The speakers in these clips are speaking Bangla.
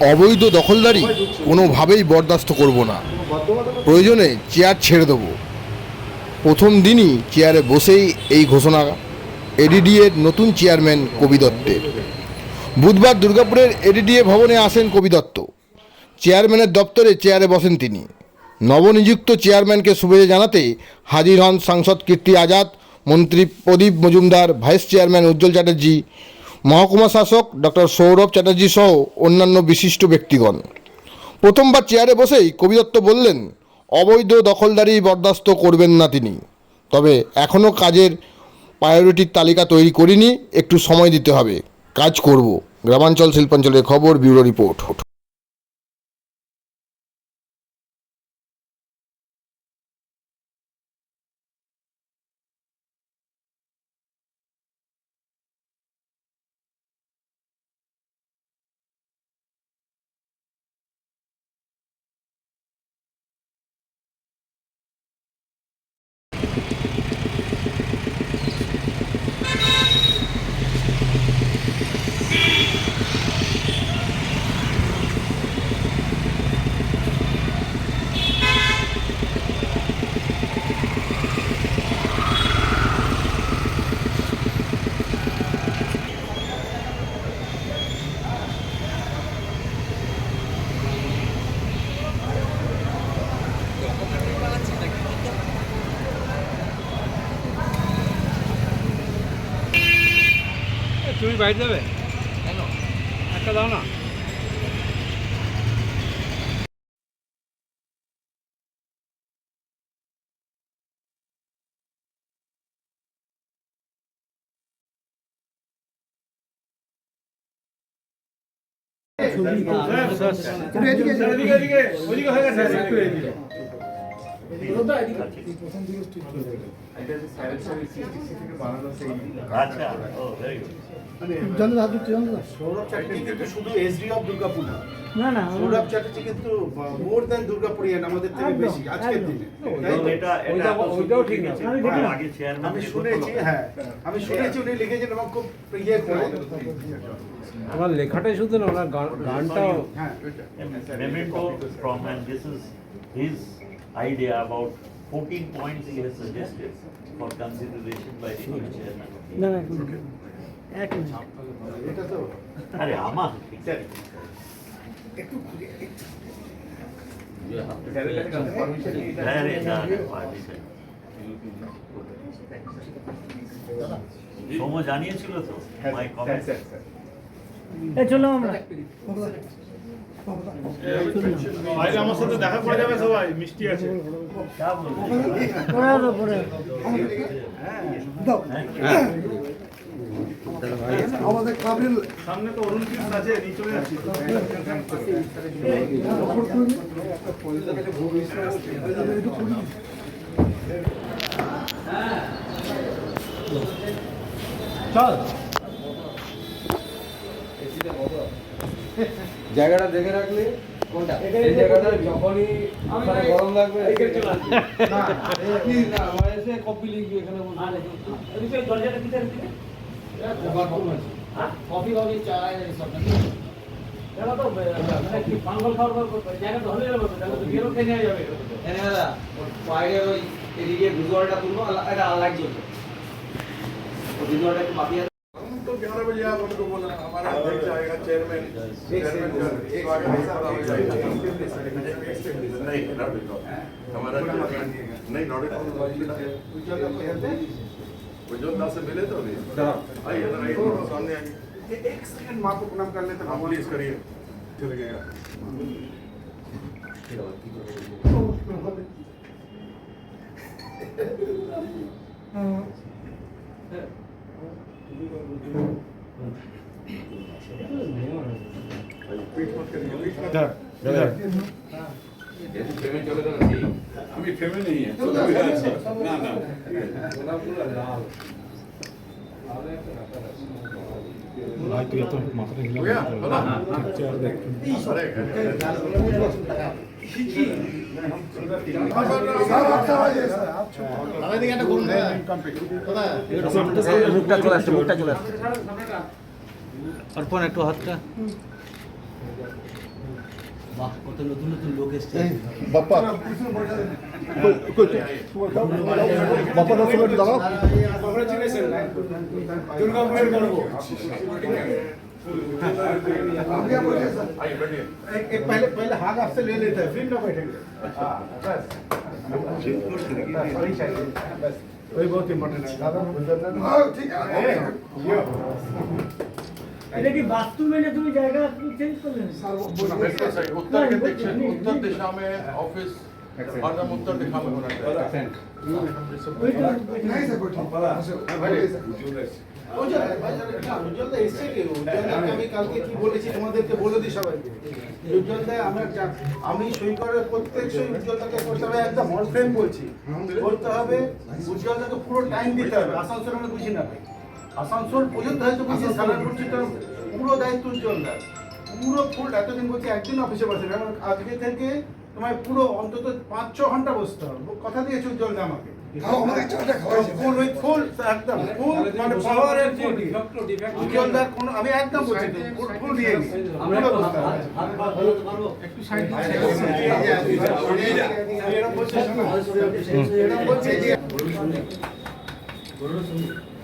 অবৈধ দখলদারি কোনোভাবেই বরদাস্ত করব না। প্রয়োজনে চেয়ার ছেড়ে দেবো। প্রথম দিনই চেয়ারে বসেই এই ঘোষণা এডিডিএর নতুন চেয়ারম্যান কবি দত্তের। বুধবার দুর্গাপুরের এডিডিএ ভবনে আসেন কবি দত্ত। চেয়ারম্যানের দপ্তরে চেয়ারে বসেন তিনি। নবনিযুক্ত চেয়ারম্যানকে শুভেচ্ছা জানাতে হাজির হন সাংসদ কীর্তি আজাদ, মন্ত্রী প্রদীপ মজুমদার, ভাইস চেয়ারম্যান উজ্জ্বল চ্যাটার্জি মহকুমা শাসক ডক্টর সৌরভ চ্যাটার্জি সহ অন্যান্য বিশিষ্ট ব্যক্তিগণ। প্রথমবার চেয়ারে বসেই কবিদত্ত বললেন, অবৈধ দখলদারি বরদাস্ত করবেন না তিনি। তবে এখনও কাজের প্রায়োরিটির তালিকা তৈরি করিনি, একটু সময় দিতে হবে। কাজ করব। গ্রামাঞ্চল শিল্পাঞ্চলের খবর, ব্যুরো রিপোর্ট তুমি বাইরে যাবে কেন একটা দাও না আচ্ছা ও ভেরি গুড সৌরভ না। না না সৌরভ চ্যাটার্জি কিন্তু মোর দ্যান দুর্গাপুরিয়ান আমাদের থেকে বেশি আজকের দিনে। তাই তো? এটা এটা ওইটা- ওইটাও ঠিক না। আমি ঠিক না। আগে চেয়ারম্যান আমি শুনেছি হ্যাঁ আমি শুনেছি উনি লিখেছেন এবং খুব ইয়ে করে। আমার লেখাটাই শুধু না ওনার গান- গানটাও হ্যাঁ idea about 14 points he has suggested for consideration by the new chairman. এক মিনিট এটা তো আরে আমার সৌম্য জানিয়েছিল তো চলো আমরা আমার সাথে দেখা যাবে সবাই মিষ্টি আছে। চলে। জায়গাটা দেখে রাখলে কোনটা? এই জায়গাটা যখনই আপনার গরম লাগবে না এই না এসে কপি লিখবি এখানে বলতে দরজাটা ভিতরে দিকে? বাথরুম আছে। কফি কফি চা সব এটা তো মানে খাওয়ার পর জায়গাটা হলে যাবে তাহলে তো বেরো খেয়ে যাবে। এনে দাদা বাইরে ওই এদিকে ভিজুয়ালটা তুলবো এটা ভিজুয়ালটা একটু तो ग्यारह बजे आप हमको बोला हमारा अध्यक्ष आएगा चेयरमैन चेयरमैन का एक नहीं नॉट एट दास से मिले तो नहीं आइए जरा एक मिनट सामने आइए। एक सेकंड माँ को प्रणाम कर लेते हाँ प्लीज़ करिए। चले गएगा আমি ফেমে নেই না না ভাই তুই এত মাথাটা হিলা চেয়ার দেখ মুখটা চলে আসছে মুখটা চলে আসছে অর্পণ একটু হাতটা বাহ কত নতুন নতুন লোক এসছে বাপ্পা বাপ্পা দশ মিনিট দাঁড়াও দুর্গাপুরের গর্ব आइए बैठिए एक एक पहले पहले हाथ आपसे ले लेते हैं फिर ना बैठेंगे हाँ, बस बस, वही चाहिए बस वही बहुत इम्पोर्टेंट है दादा ठीक है এটা কি বাস্তু মেনে তুমি জায়গা চেঞ্জ করলে वेस्टर्न साइड उत्तर के दक्षिण उत्तर दिशा में ऑफिस हरदम उत्तर दिशा में होना चाहिए উজ্জ্বলদা এসছে কি উজ্জ্বলদাকে আমি কালকে কি বলেছি তোমাদেরকে বলে দিই সবাইকে উজ্জ্বলদা আমার যা- আমি সই করে প্রত্যেক সই উজ্জ্বলদাকে করতে হবে একদম অল ফ্রেম বলছি করতে হবে উজ্জ্বলদাকে পুরো টাইম দিতে হবে আসানসোল আমি বুঝি না ভাই। আসানসোল পর্যন্ত হয়তো বুঝি সালানপুরটা পুরো দায়িত্ব উজ্জ্বলদার পুরো ফুল এতদিন বলছি একদিন অফিসে বসে কারণ আজকে থেকে তোমায় পুরো অন্তত পাঁচ ছ ঘণ্টা বসতে হবে কথা দিয়েছে উজ্জ্বলদা আমাকে মানে আমি একদম ফুল দিয়ে একটু সাইড এরকম বলছে শোনো। এরকম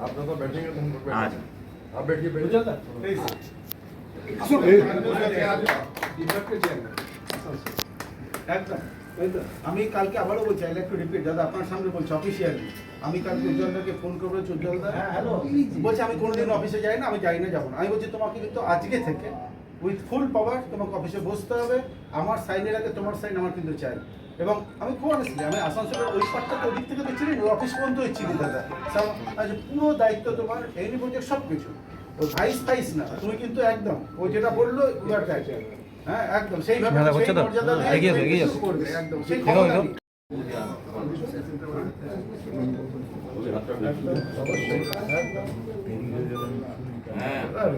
आप लोग तो बैठेंगे तो हम लोग आज बैठेंगे। आप बैठिए बैठिए উজ্জ্বলদা প্লিজ একদম আমি কালকে আবারও বলছি আই লাইক টু রিপিট দাদা আপনার সামনে বলছি অফিসিয়ালি আমি কালকে উজ্জ্বলদাকে ফোন করবো উজ্জ্বলদা হ্যালো বলছে আমি কোনোদিন অফিসে যাই না আমি যাই না যাবো না আমি বলছি তোমাকে কিন্তু আজকে থেকে উইথ ফুল পাওয়ার তোমাকে অফিসে বসতে হবে আমার সাইনের আগে তোমার সাইন আমার কিন্তু চাই এবং আমি খুব অনেস্টলি আমি আসানসোলের ওই পার্টটা তো ওদিক থেকে ওই অফিস পর্যন্ত চিনি দাদা। আজ পুরো দায়িত্ব তোমার এনি প্রজেক্ট সব কিছু ওই ভাইস ফাইস না তুমি কিন্তু একদম ও যেটা বলল ইউ আর দ্যাট হ্যাঁ একদম সেইভাবে সেই মর্যাদা দিয়ে যাও, করবে, একদম সেই ক্ষমতা নিয়ে।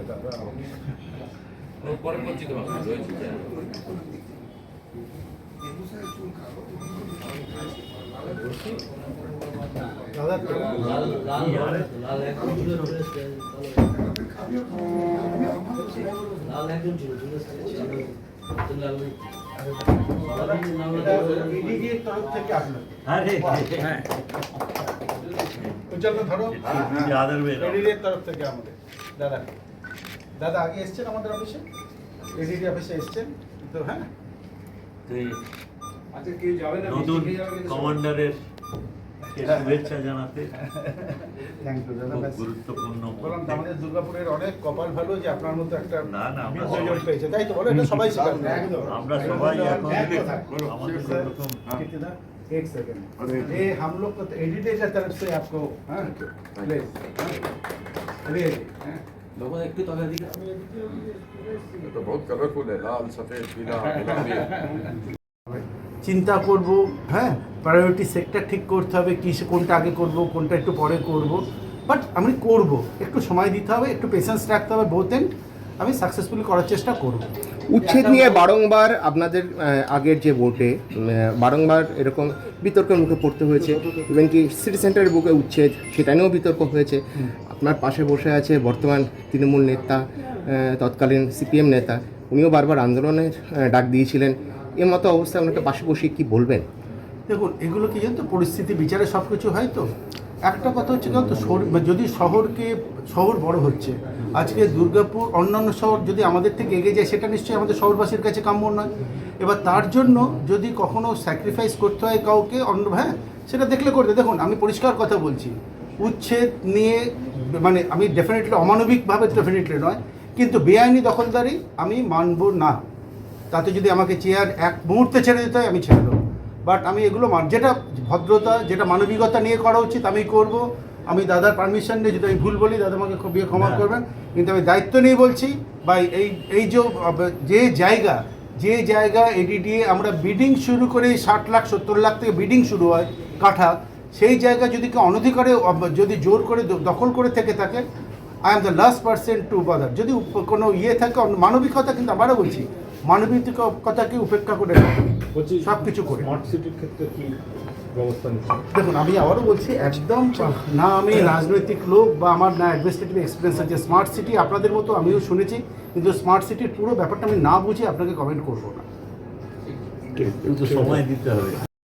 দাদা লাল লাল লাল একদম ছিল চলে এসছে লাল একদম ছিল চলে এসছে লাল নেই ইডিডির তরফ থেকে আপনার আরে উজ্জ্বলদা ধরো আদার ওয়ে এডিডির তরফ থেকে আমাদের দাদা দাদা আগে এসছেন আমাদের অফিসে এডিডি অফিসে এসছেন তো হ্যাঁ নতুন কমান্ডারের শুভেচ্ছা জানাতে থ্যাংক ইউ দাদা খুব ব্যাস। গুরুত্বপূর্ণ বললাম তো আমাদের দুর্গাপুরের অনেক কপাল ভালো যে আপনার মতো একটা না, না, আমরা বিদ্যাজন সবাই- পেয়েছে তাই তো বলো এটা সবাই স্বীকার করে। একদম আমরা সবাই এখন एक কথা। আমাদের सर, প্রথম कितना? एक सेकंड ये हम लोग को एडिटर की तरफ से आपको हाँ, प्लीज हाँ, प्लीज, हाँ। তখন একটু তবে দিকে ये तो बहुत कलरफुल है लाल सफेद पीला गुलाबी চিন্তা করব হ্যাঁ। প্রায়োরিটি সেক্টর ঠিক করতে হবে কি কোনটা আগে করব কোনটা একটু পরে করব। বাট আমি করব একটু সময় দিতে হবে একটু পেশেন্স রাখতে হবে বোথ এন্ড আমি সাকসেসফুলি করার চেষ্টা করব। উচ্ছেদ নিয়ে বারংবার আপনাদের আগের যে ভোটে বারংবার এরকম বিতর্কের মুখে পড়তে হয়েছে ইভেন কি সিটি সেন্টারের বুকে উচ্ছেদ সেটা নিয়েও বিতর্ক হয়েছে। আপনার পাশে বসে আছে বর্তমান তৃণমূল নেতা তৎকালীন সিপিএম নেতা উনিও বারবার আন্দোলনের ডাক দিয়েছিলেন। এ মতো অবস্থায় ওনাকে পাশে বসিয়ে কি বলবেন? দেখুন, এগুলো কি জানতো? পরিস্থিতি, বিচারে সব কিছু হয় তো? একটা কথা হচ্ছে শহর, যদি শহরকে, শহর বড় হচ্ছে, আজকে দুর্গাপুর অন্যান্য শহর যদি আমাদের থেকে এগিয়ে যায়, সেটা নিশ্চয়ই আমাদের শহরবাসীর কাছে কাম্য নয়। এবার তার জন্য যদি কখনো স্যাক্রিফাইস করতে হয় কাউকে, অন্য হ্যাঁ সেটা দেখলে করবে। দেখুন, আমি পরিষ্কার কথা বলছি। উচ্ছেদ নিয়ে মানে আমি ডেফিনেটলি অমানবিকভাবে ডেফিনেটলি নয়, কিন্তু বেআইনি দখলদারি আমি মানব না। তাতে যদি আমাকে চেয়ার এক মুহূর্তে ছেড়ে দিতে হয় আমি ছেড়ে দেবো। বাট আমি এগুলো যেটা ভদ্রতা যেটা মানবিকতা নিয়ে করা উচিত আমি করব। আমি দাদার পারমিশন নিয়ে যদি আমি ভুল বলি দাদা আমাকে খুব ক্ষমা করবেন। কিন্তু আমি দায়িত্ব নিয়ে বলছি বা এই এই যে যে জায়গা যে জায়গা এডিডিএ আমরা বিডিং শুরু করে ষাট লাখ সত্তর লাখ থেকে বিডিং শুরু হয় কাঠা সেই জায়গা যদি কেউ অনধিকারে যদি জোর করে দখল করে থেকে থাকে I am the last percent to bother যদি কোনো ইয়ে থাকে মানবিকতা কিন্তু আবারও বলছি। মানবিকতাকে উপেক্ষা করে সব কিছু করে। স্মার্ট সিটির ক্ষেত্রে কি ব্যবস্থা দেখুন আমি আবারও বলছি একদম না আমি রাজনৈতিক লোক বা আমার না অ্যাডমিনিস্ট্রেটিভ এক্সপিরিয়েন্স আছে। স্মার্ট সিটি আপনাদের মতো আমিও শুনেছি কিন্তু স্মার্ট সিটির পুরো ব্যাপারটা আমি না বুঝে আপনাকে কমেন্ট করব না। কিন্তু সময় দিতে হবে।